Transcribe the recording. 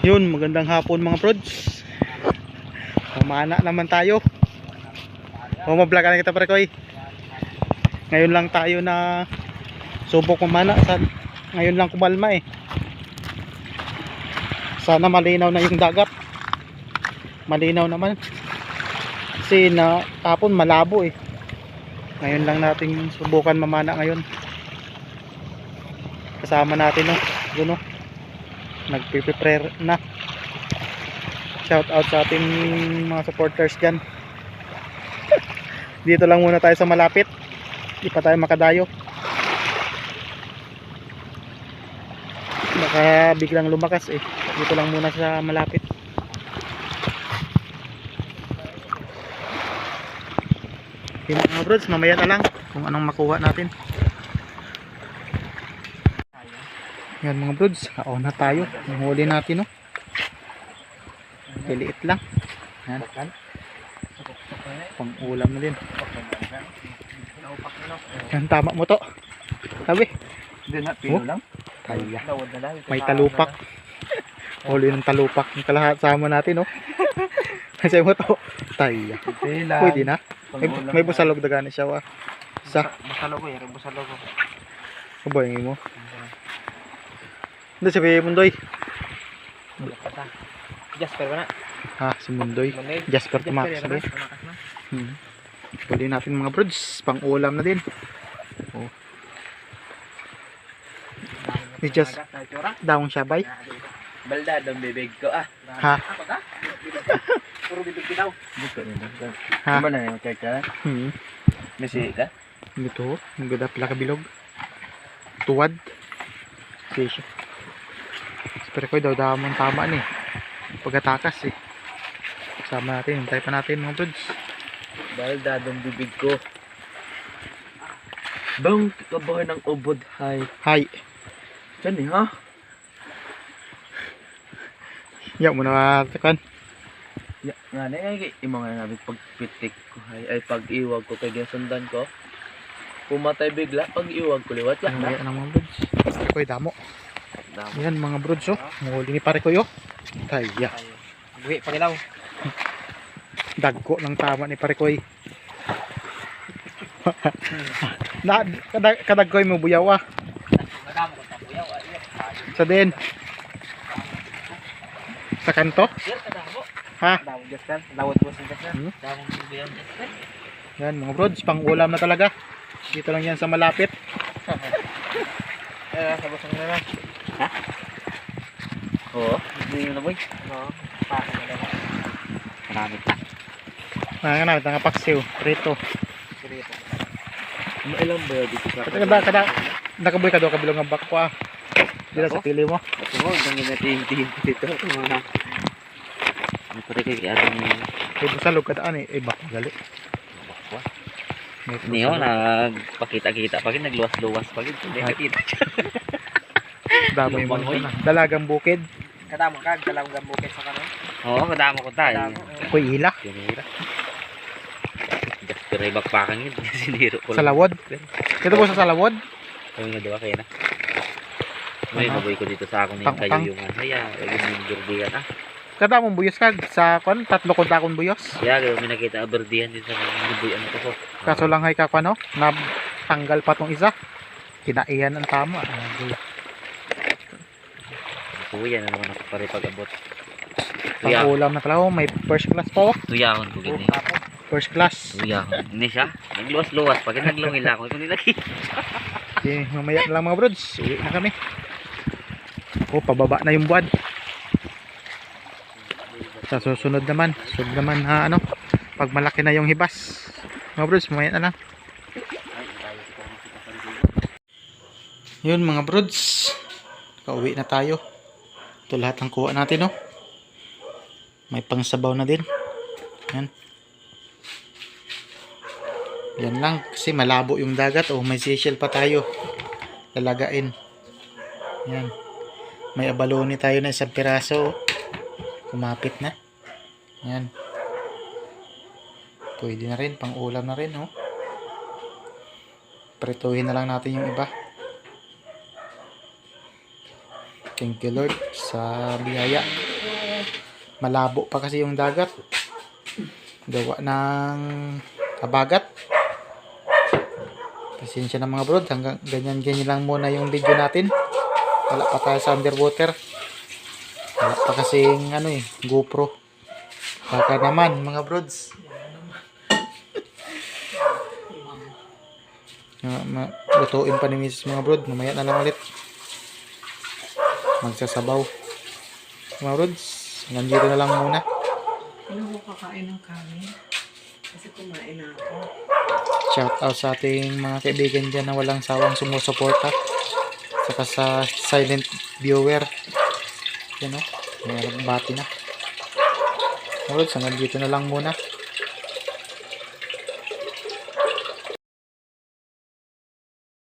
Yun, magandang hapon mga prods. Pamana naman tayo. O mablog na kita pare ko eh. Ngayon lang tayo na subok mamana. Sa, ngayon lang kumalma eh. Sana malinaw na yung dagat. Malinaw naman. Kasi na tapon malabo eh. Ngayon lang natin subukan mamana ngayon. Kasama natin no. Doon no nagpe-prepare na. Shout out sa ating mga supporters dyan. Dito lang muna tayo sa malapit. Hindi pa tayo makadayo. Baka biglang lumakas eh. Dito lang muna sa malapit. Okay mga brods mamaya na lang kung anong makuha natin Yan mga brods, kaon na tayo. Ang huli natin no. Liliit lang. Yan. Pang ulam na din. Yan tama mo to. Sabi. Lang. Kaya. May talupak. Huli ng talupak. Yung kalahat sama natin no. Kasi mo to. Taya. Pila. Pwede na. May, may busalog daga ni siya wa. Sa. Busalo ko, yari busalo ko. Kaboy mo. Hindi sabi Mundoy. Jasper ba na? Ha, si Mundoy. Manay. Jasper tumakas sabi. Hmm. Huli natin mga brods, pang ulam na din. Oh. Ni Jas, daong sabay. Balda, daw bibig ko ah. Ha? Puro bibig ko daw. Dito rin. Ha? Ano na yung kaya Hmm. Misi ka? Ito, ang ganda pala kabilog. Tuwad. Fish. Pero ko daw damang tama ni. Pagkatakas eh. Sama natin, hintay pa natin mga brods. Balda, daw bibig ko. Bang, kabahan ng ubod, hay. Hi. Diyan eh, ha? Yaw mo na takan. Ya, nga na ay imo nga namin pagpitik ko hay ay pag-iwag ko kay sundan ko. Pumatay bigla pag iwag ko liwat ya. Ang maya ng mga brods. Pare ko damo. Yan mga brods oh. Muli ni pare ko yo. Taya. Buhi pa nilaw. Dagko ng tama ni pare ko Na kadag kadagkoy mo buyaw ah. Buyaw ay. Sa din. Sa kanto? Ha? Hmm? Yan mga brods, pang ulam na talaga. Dito lang yan sa malapit. Eh, sa busang na lang. Ha? Oo, hindi na boy. Oo, pa na lang. Mga na, nga paksiw, prito. Sirito. Ano ilang ba dito sa Kada kada kada nakaboy ka do kabilong nga bakwa. Dito sa pili mo. Ito mo, ang natin din dito. Mga... Ano pa rin kaya atong Kay busalog ka daan eh, eh bak gali. bakwa? Busalog. nagpakita-kita pag nagluwas-luwas pag hindi Ay. nakita. Damay mo na. Dalagang bukid, Kadamo ka, dalawang gambukit sa kanon. Oo, kadamo ko tayo. kuy ila, Sinira. Just pero bakbakan yun. Siniro ko sa lawod. Dito po sa salawod. Kami nga daw kayo na. May Ano? naboy ko dito sa ako ni Pang- kayo yung ano. Kaya, yung yung ah. Kada mong buyos ka sa kon tatlo ko takon buyos. Kaya, kaya may nakita ang birdihan din sa naboy ano ko. Kaso lang hay ka ano, na tanggal pa tong isa. Kinaiyan ang tama. Ah, Kuya na naman ako pare pag-abot. Ulam na talaga, may first class pa oh. tuyahon ko gini. First class. Tuyahon. Ini siya. Nagluwas-luwas. Pag naglungil ako, ito nilaki. Okay, mamaya na lang mga brods. Uwi na kami. Oh, pababa na yung buwan. Sa susunod naman, susunod naman ha, ano, pag malaki na yung hibas. Mga brods, mamaya na lang. Yun mga brods. Kauwi na tayo. Ito lahat ng kuha natin, no. May pangsabaw na din. Yan. Yan lang kasi malabo yung dagat oh may seashell pa tayo lalagain yan may abalone tayo na isang piraso kumapit na yan pwede na rin pang ulam na rin oh prituhin na lang natin yung iba Thank you Lord sa biyaya. Malabo pa kasi yung dagat. Gawa ng kabagat. Pasensya na mga brod. Hanggang ganyan-ganyan lang muna yung video natin. Wala pa tayo sa underwater. Wala pa kasing ano eh, GoPro. Baka naman mga brods. Uh, lutuin pa ni Mrs. mga brod. Mamaya na lang ulit. Magsasabaw. Mga brods, hanggang dito na lang muna. Ano ko kakain ng kanin? Kasi kumain na ako. Shout out sa ating mga kaibigan dyan na walang sawang sumusuporta. Saka sa silent viewer. Yan o. May bati na. Brods, hanggang dito na lang muna.